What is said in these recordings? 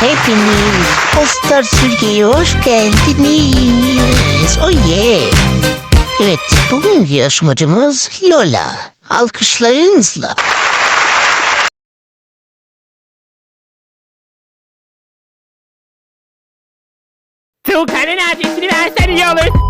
Hepiniz Postar Türkiye'ye hoş geldiniz. Oh yeah. Evet, bugünkü yarışmacımız Lola. Alkışlarınızla. Tuğkan'ın adresini versen iyi olur.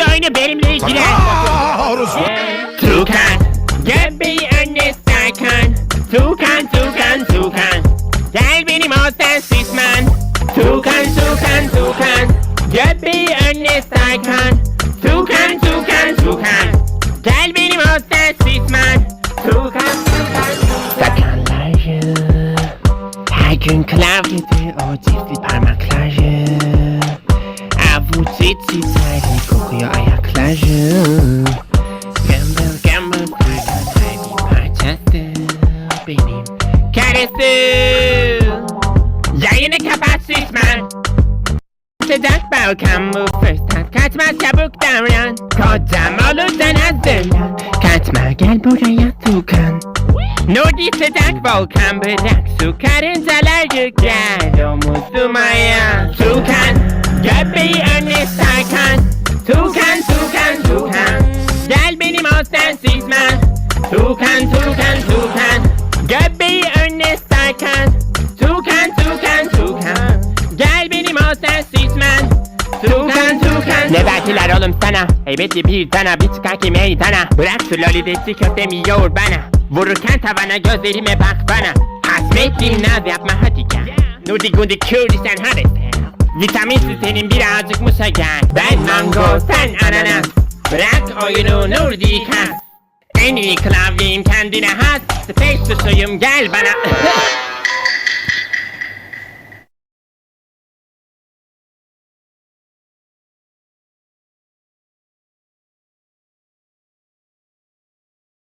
Oyunu benimle ilgilen. Tuğkan, göbeği önüne sarkan. Tuğkan, Tuğkan, Tuğkan. Gel benim ol sen şişman. Tuğkan, Tuğkan, Tuğkan. Göbeği önüne sarkan. Tuğkan, Tuğkan, Tuğkan. Gel benim ol sen şişman. Tuğkan, Tuğkan, Sakalları. Her gün klavyede o çiftli parmakları. İçi terli kokuyor ayakları. Gamble gamble parçası bir parçası benim karısı. Yayını kapat şişman. Sıcak balkan bu fırsat kaçmaz çabuk davran Kocam olursan hazırlan Kaçma gel buraya Tukan Nuri sıcak volkan bırak su karıncaları gel omuzuma Tukan Tukan Tukan. Göbeği önüne sarkan. Tukan Tukan Tukan. Gel benim ol sen şişman Tukan Tukan Ne verdiler oğlum sana? Heybetli bir dana bir çıkar ki meydana. Bırak şu lolidesi köftemi yoğur bana? Vururken tavana gözlerime bak bana. Hasmetlim naz yapma hadi gel. Nudi gundi curry sen hadi. Sen Vitaminsiz senin birazcık musa gel Ben mango sen ananas. Bırak oyunu Nurdi kas En iyi klavyeyim kendine has. Space tuşuyum gel bana